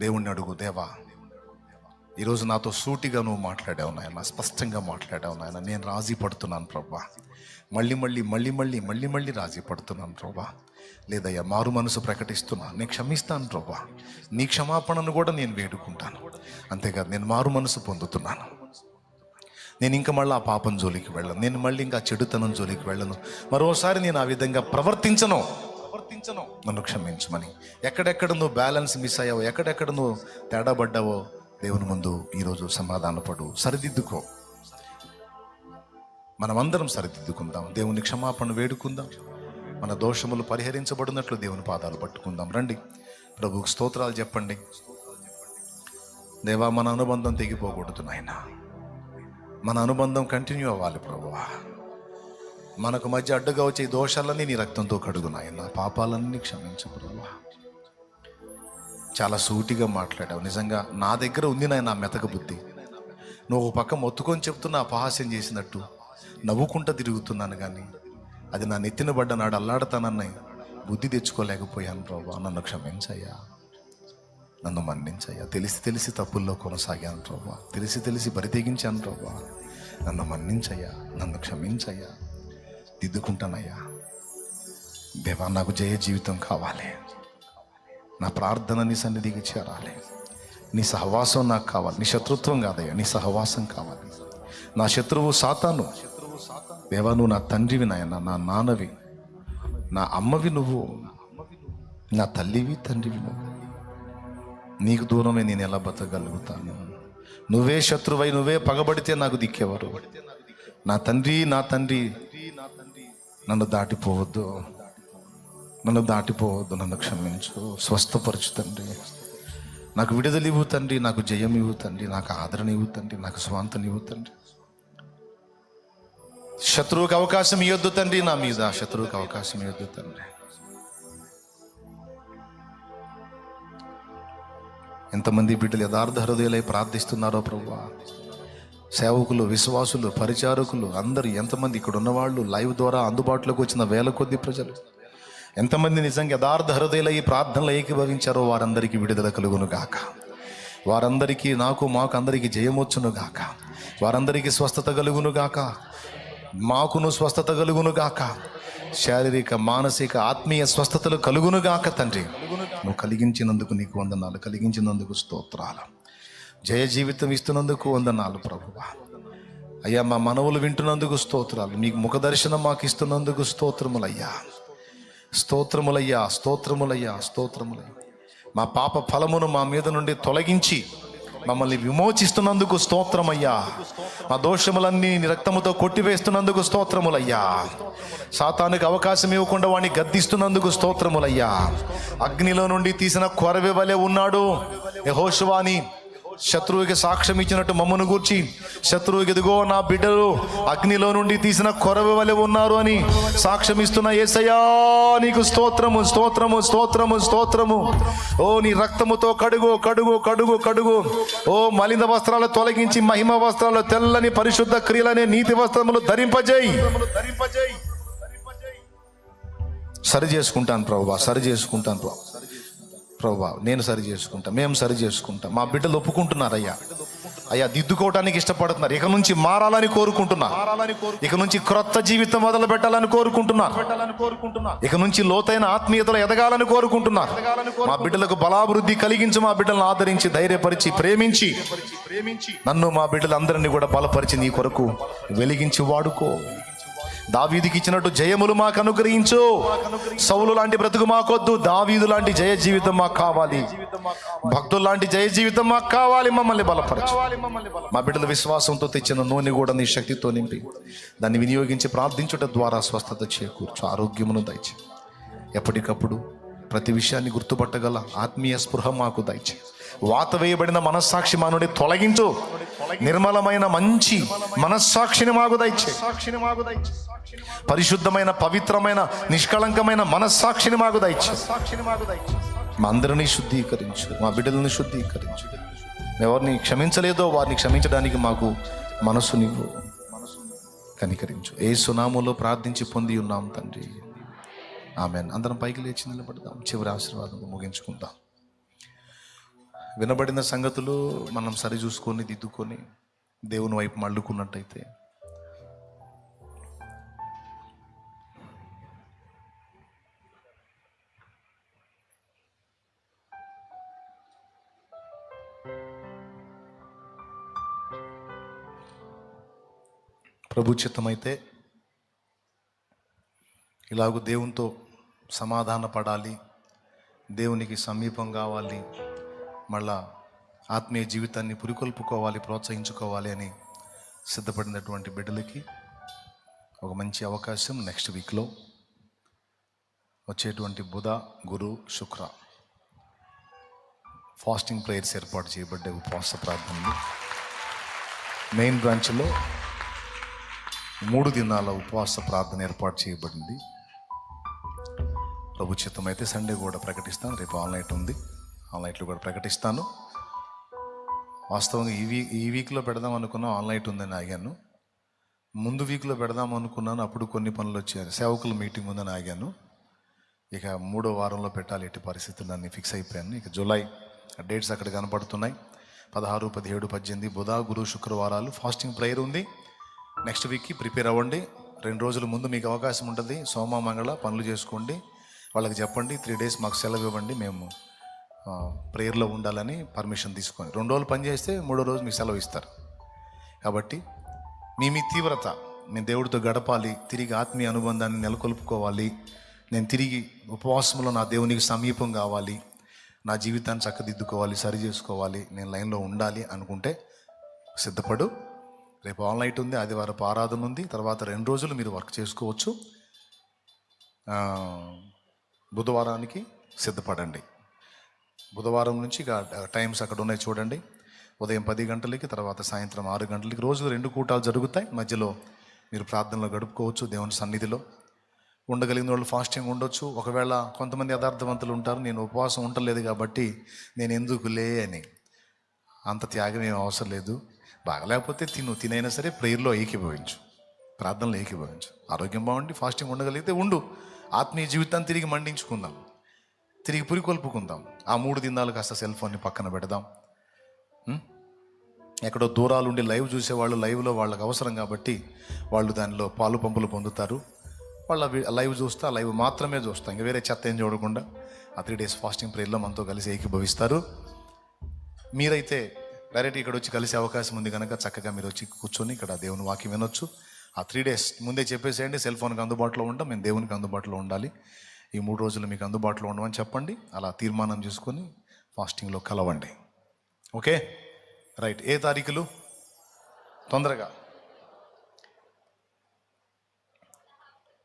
దేవుణ్ణి అడుగు దేవా. ఈరోజు నాతో సూటిగా నువ్వు మాట్లాడావు నాయన స్పష్టంగా మాట్లాడావు నాయన. నేను రాజీ పడుతున్నాను ప్రభా. మళ్ళీ మళ్ళీ మళ్ళీ మళ్ళీ మళ్ళీ మళ్ళీ రాజీ పడుతున్నాను ప్రభా. లేదయ్యా మారు మనసు ప్రకటిస్తున్నా. నేను క్షమిస్తాను ప్రభా. నీ క్షమాపణను కూడా నేను వేడుకుంటాను. అంతేకాదు నేను మారు మనసు పొందుతున్నాను. నేను ఇంకా మళ్ళీ ఆ పాపం జోలికి వెళ్ళను. నేను మళ్ళీ ఇంకా చెడుతనం జోలికి వెళ్ళను. మరోసారి నేను ఆ విధంగా ప్రవర్తించను. ప్రవర్తించను. నన్ను క్షమించమని. ఎక్కడెక్కడ నువ్వు బ్యాలెన్స్ మిస్ అయ్యావో ఎక్కడెక్కడ నువ్వు తేడా పడ్డావో దేవుని ముందు ఈరోజు సమాధానపడు. సరిదిద్దుకో. మనమందరం సరిదిద్దుకుందాం. దేవుని క్షమాపణ వేడుకుందాం. మన దోషములు పరిహరించబడినట్లు దేవుని పాదాలు పట్టుకుందాం. రండి. ప్రభుకు స్తోత్రాలు చెప్పండి. దేవా మన అనుబంధం తెగిపోకూడదు నాయన. మన అనుబంధం కంటిన్యూ అవ్వాలి ప్రభువా. మనకు మధ్య అడ్డుగా వచ్చే దోషాలన్నీ నీ రక్తంతో కడుగునాయన్న పాపాలన్నీ క్షమించు చాలా సూటిగా మాట్లాడావు. నిజంగా నా దగ్గర ఉంది నాయన నా మెతక బుద్ధి. నువ్వు పక్క మొత్తుకొని చెప్తున్నా అపహాస్యం చేసినట్టు. నవ్వుకుంటా తిరుగుతున్నాను కానీ అది నా నెత్తిన పడ్డ నాడు అల్లాడతానన్నాయి. బుద్ధి తెచ్చుకోలేకపోయాను ప్రభా నన్ను క్షమించయ్యా. నన్ను మన్నించయ్యా. తెలిసి తెలిసి తప్పుల్లో కొనసాగాను ప్రభా తెలిసి తెలిసి బరితెగించాను ప్రభా నన్ను మన్నించయ్యా. నన్ను క్షమించయ్యా. దిద్దుకుంటానయ్యా. దేవా నాకు జయ జీవితం కావాలి. నా ప్రార్థన నీ సన్నిధికి చేరాలి. నీ సహవాసం నాకు కావాలి. నీ శత్రుత్వం కాదయ్యా నీ సహవాసం కావాలి. నా శత్రువు సాతాను. దేవా నువ్వు నా తండ్రివి నాయన నా నాన్నవి. నా అమ్మవి నువ్వు. నా తల్లివి తండ్రివి నువ్వు. నీకు దూరమే నేను ఎలా బతకగలుగుతాను? నువ్వే శత్రువై నువ్వే పగబడితే నాకు దిక్కేవారు? నా తండ్రి నా తండ్రి నన్ను దాటిపోవద్దు. నన్ను దాటిపోవద్దు నన్ను క్షమించు. స్వస్థపరచు తండ్రి. నాకు విడుదల ఇవ్వు తండ్రి నాకు జయం ఇవ్వు తండ్రి నాకు ఆదరణ ఇవ్వు తండ్రి నాకు స్వాంతం ఇవ్వు తండ్రి. శత్రువుకి అవకాశం ఇవ్వద్దు తండ్రి నా మీద శత్రువుకి అవకాశం ఇవ్వద్దు తండ్రి. ఎంతమంది బిడ్డలు యథార్థ హృదయాలై ప్రార్థిస్తున్నారో ప్రభా సేవకులు విశ్వాసులు పరిచారకులు అందరూ ఎంతమంది ఇక్కడ ఉన్నవాళ్ళు లైవ్ ద్వారా అందుబాటులోకి వచ్చిన వేల కొద్ది ప్రజలు. ఎంతమంది నిజంగా యథార్థ హృదయలయ్యి ప్రార్థనలు ఏకీభవించారో వారందరికీ విడుదల కలుగును గాక. వారందరికీ నాకు మాకు అందరికీ జయమొచ్చును గాక. వారందరికీ స్వస్థత కలుగును గాక. మాకును స్వస్థత కలుగును గాక. శారీరక మానసిక ఆత్మీయ స్వస్థతలు కలుగును గాక తండ్రి. నువ్వు కలిగించినందుకు నీకు వందనాలు కలిగించినందుకు స్తోత్రాలు. జయ జీవితం ఇస్తున్నందుకు వందనాలు ప్రభువా. అయ్యా మా మనవులు వింటున్నందుకు స్తోత్రాలు. మీకు ముఖ దర్శనం మాకు ఇస్తున్నందుకు స్తోత్రములయ్యా. స్తోత్రములయ్యా స్తోత్రములయ్యా స్తోత్రములయ్యా. మా పాప ఫలమును మా మీద నుండి తొలగించి మమ్మల్ని విమోచిస్తున్నందుకు స్తోత్రమయ్యా. మా దోషములన్నీ నీ రక్తముతో కొట్టివేస్తున్నందుకు స్తోత్రములయ్యా. సాతానికి అవకాశం ఇవ్వకుండా వాడిని గద్దిస్తున్నందుకు స్తోత్రములయ్యా. అగ్నిలో నుండి తీసిన కొరవి వలె ఉన్నాడు యహోశువాని శత్రువుకి సాక్ష్యం ఇచ్చినట్టు మమ్మను గూర్చి శత్రువుకి ఎదుగో నా బిడ్డలు అగ్నిలో నుండి తీసిన కొరవ వలె ఉన్నారు అని సాక్ష్యం ఇస్తున్న ఏసయ్యా నీకు స్తోత్రము స్తోత్రము స్తోత్రము స్తోత్రము. ఓ నీ రక్తముతో కడుగు కడుగు కడుగు కడుగు. ఓ మలిన వస్త్రాలు తొలగించి మహిమ వస్త్రాలు తెల్లని పరిశుద్ధ క్రియలనే నీతి వస్త్రములు ధరింపజేయి. సరి చేసుకుంటాను ప్రభు సరి చేసుకుంటాను ప్రభు. ప్రభా నేను సరి చేసుకుంటా మేము సరి చేసుకుంటాం. మా బిడ్డలు ఒప్పుకుంటున్నారు అయ్యా అయ్యా దిద్దుకోవడానికి ఇష్టపడుతున్నారు. ఇక నుంచి మారాలని కోరుకుంటున్నా. ఇక నుంచి క్రొత్త జీవితం మొదలు పెట్టాలని కోరుకుంటున్నారు ఇక నుంచి లోతైన ఆత్మీయతలు ఎదగాలని కోరుకుంటున్నారు మా బిడ్డలకు బలాభివృద్ధి కలిగించి మా బిడ్డలను ఆదరించి ధైర్యపరిచి ప్రేమించి నన్ను మా బిడ్డలందరినీ కూడా బలపరిచి నీ కొరకు వెలిగించి వాడుకో. దావీదికి ఇచ్చినట్టు జయములు మాకు అనుగ్రహించు. సౌలు లాంటి బ్రతుకు మాకొద్దు. దావీదు లాంటి జయ జీవితం మాకు కావాలి. భక్తులు లాంటి జయ జీవితం మాకు కావాలి. మమ్మల్ని బలపరచు. మా బిడ్డల విశ్వాసంతో తెచ్చిన నూనె కూడా నీ శక్తితో నింపి దాన్ని వినియోగించి ప్రార్థించుట ద్వారా స్వస్థత చేకూర్చు. ఆరోగ్యమును దయచే ఎప్పటికప్పుడు ప్రతి విషయాన్ని గుర్తుపట్టగల ఆత్మీయ స్పృహ మాకు దయచే వాత వేయబడిన మనస్సాక్షి మా నుండి తొలగించు. నిర్మలమైన మంచి మనస్సాక్షిని మాకు దయచే. సాక్షిని పరిశుద్ధమైన పవిత్రమైన నిష్కళంకమైన మనస్సాక్షిని మాకు దయచే. మాకు దయచే మా అందరినీ శుద్ధీకరించు మా బిడ్డలని శుద్ధీకరించు. ఎవరిని క్షమించలేదో వారిని క్షమించడానికి మాకు మనసు నీవు కనికరించు. ఏ సునాములో ప్రార్థించి పొంది ఉన్నాం తండ్రి. ఆమెన్. అందరం పైకి లేచి నిలబడదాం. చివరి ఆశీర్వాదం ముగించుకుందాం. వినబడిన సంగతులు మనం సరిచూసుకొని దిద్దుకొని దేవుని వైపు మళ్ళుకున్నట్టయితే. ప్రభుచితమైతే ఇలాగూ దేవునితో సమాధాన పడాలి దేవునికి సమీపం కావాలి మళ్ళా ఆత్మీయ జీవితాన్ని పురికొల్పుకోవాలి ప్రోత్సహించుకోవాలి అని సిద్ధపడినటువంటి బిడ్డలకి ఒక మంచి అవకాశం నెక్స్ట్ వీక్లో వచ్చేటువంటి బుధ గురు శుక్ర ఫాస్టింగ్ ప్రేయర్స్ ఏర్పాటు చేయబడ్డ ఉపవాస ప్రార్థనలు. మెయిన్ బ్రాంచ్లో మూడు దినాల ఉపవాస ప్రార్థన ఏర్పాటు చేయబడింది. ప్రభు అయితే సండే కూడా ప్రకటిస్తాను రేపు ఆన్లైట్ ఉంది. ఆన్లైన్లో కూడా ప్రకటిస్తాను. వాస్తవంగా ఈ వీక్ ఈ వీక్లో పెడదాం అనుకున్నాం ఆన్లైన్ ఉందని ఆగాను. ముందు వీక్లో పెడదాం అనుకున్నాను అప్పుడు కొన్ని పనులు వచ్చాయి. సేవకుల మీటింగ్ ఉందని ఆగాను. ఇక మూడో వారంలో పెట్టాలి ఎట్టి పరిస్థితులు అన్ని ఫిక్స్ అయిపోయాను. ఇక జూలై డేట్స్ అక్కడ కనపడుతున్నాయి. పదహారు పదిహేడు పద్దెనిమిది బుధ గురు శుక్రవారాలు ఫాస్టింగ్ ప్రేయర్ ఉంది. నెక్స్ట్ వీక్కి ప్రిపేర్ అవ్వండి. రెండు రోజుల ముందు మీకు అవకాశం ఉంటుంది. సోమ మంగళ పనులు చేసుకోండి. వాళ్ళకి చెప్పండి. త్రీ డేస్ మాకు సెలవు ఇవ్వండి. మేము ప్రేయర్లో ఉండాలని పర్మిషన్ తీసుకొని. రెండు రోజులు పని చేస్తే మూడో రోజు మీకు సెలవు ఇస్తారు. కాబట్టి మీ మీ తీవ్రత నేను దేవుడితో గడపాలి తిరిగి ఆత్మీయ అనుబంధాన్ని నెలకొల్పుకోవాలి. నేను తిరిగి ఉపవాసంలో నా దేవునికి సమీపం కావాలి. నా జీవితాన్ని చక్కదిద్దుకోవాలి సరి చేసుకోవాలి. నేను లైన్లో ఉండాలి అనుకుంటే సిద్ధపడు. రేపు ఆన్లైన్ ఉంది ఆదివారపు ఆరాధన ఉంది. తర్వాత రెండు రోజులు మీరు వర్క్ చేసుకోవచ్చు. బుధవారానికి సిద్ధపడండి. బుధవారం నుంచి టైమ్స్ అక్కడ ఉన్నాయి చూడండి. ఉదయం పది గంటలకి తర్వాత సాయంత్రం ఆరు గంటలకి రోజు రెండు కూటాలు జరుగుతాయి. మధ్యలో మీరు ప్రార్థనలో గడుపుకోవచ్చు దేవుని సన్నిధిలో. ఉండగలిగిన వాళ్ళు ఫాస్టింగ్ ఉండొచ్చు. ఒకవేళ కొంతమంది యథార్థవంతులు ఉంటారు నేను ఉపవాసం ఉండలేదు కాబట్టి నేను ఎందుకులే అని. అంత త్యాగం ఏం అవసరం లేదు. బాగలేకపోతే తిను తినైనా సరే ప్రేయర్లో ఏకీభవించు. ప్రార్థనలో ఏకీభవించు. ఆరోగ్యం బాగుండి ఫాస్టింగ్ ఉండగలిగితే ఉండు. ఆత్మీయ జీవితాన్ని తిరిగి మండించుకుందాం. తిరిగి పురికొల్పుకుందాం. ఆ మూడు దినాలు కాస్త సెల్ ఫోన్ని పక్కన పెడదాం. ఎక్కడో దూరాలు ఉండి లైవ్ చూసేవాళ్ళు లైవ్లో వాళ్ళకి అవసరం కాబట్టి వాళ్ళు దానిలో పాలు పంపులు పొందుతారు. వాళ్ళ వి- లైవ్ చూస్తా లైవ్ మాత్రమే చూస్తాం. ఇంకా వేరే చెత్త ఏం చూడకుండా ఆ త్రీ డేస్ ఫాస్టింగ్ ప్రేయర్లో మనతో కలిసి ఏకీభవిస్తారు. మీరైతే డైరెక్ట్ ఇక్కడ వచ్చి కలిసే అవకాశం ఉంది కనుక చక్కగా మీరు వచ్చి కూర్చొని ఇక్కడ దేవుని వాక్యం వినొచ్చు. ఆ త్రీ డేస్ ముందే చెప్పేసేయండి. సెల్ ఫోన్కి అందుబాటులో ఉంటాం మేము దేవునికి అందుబాటులో ఉండాలి. ఈ మూడు రోజులు మీకు అందుబాటులో ఉండమని చెప్పండి. అలా తీర్మానం చేసుకొని ఫాస్టింగ్లో కలవండి. ఓకే? రైట్. ఏ తారీఖులు? తొందరగా.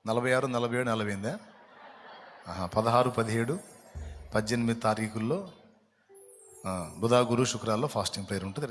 నలభై ఆరు నలభై ఏడు నలభై ఎనిమిదా? పదహారు పదిహేడు పద్దెనిమిది తారీఖుల్లో ఆ, బుధ గురు శుక్రాల్లో ఫాస్టింగ్ ప్రేయర్ ఉంటుంది.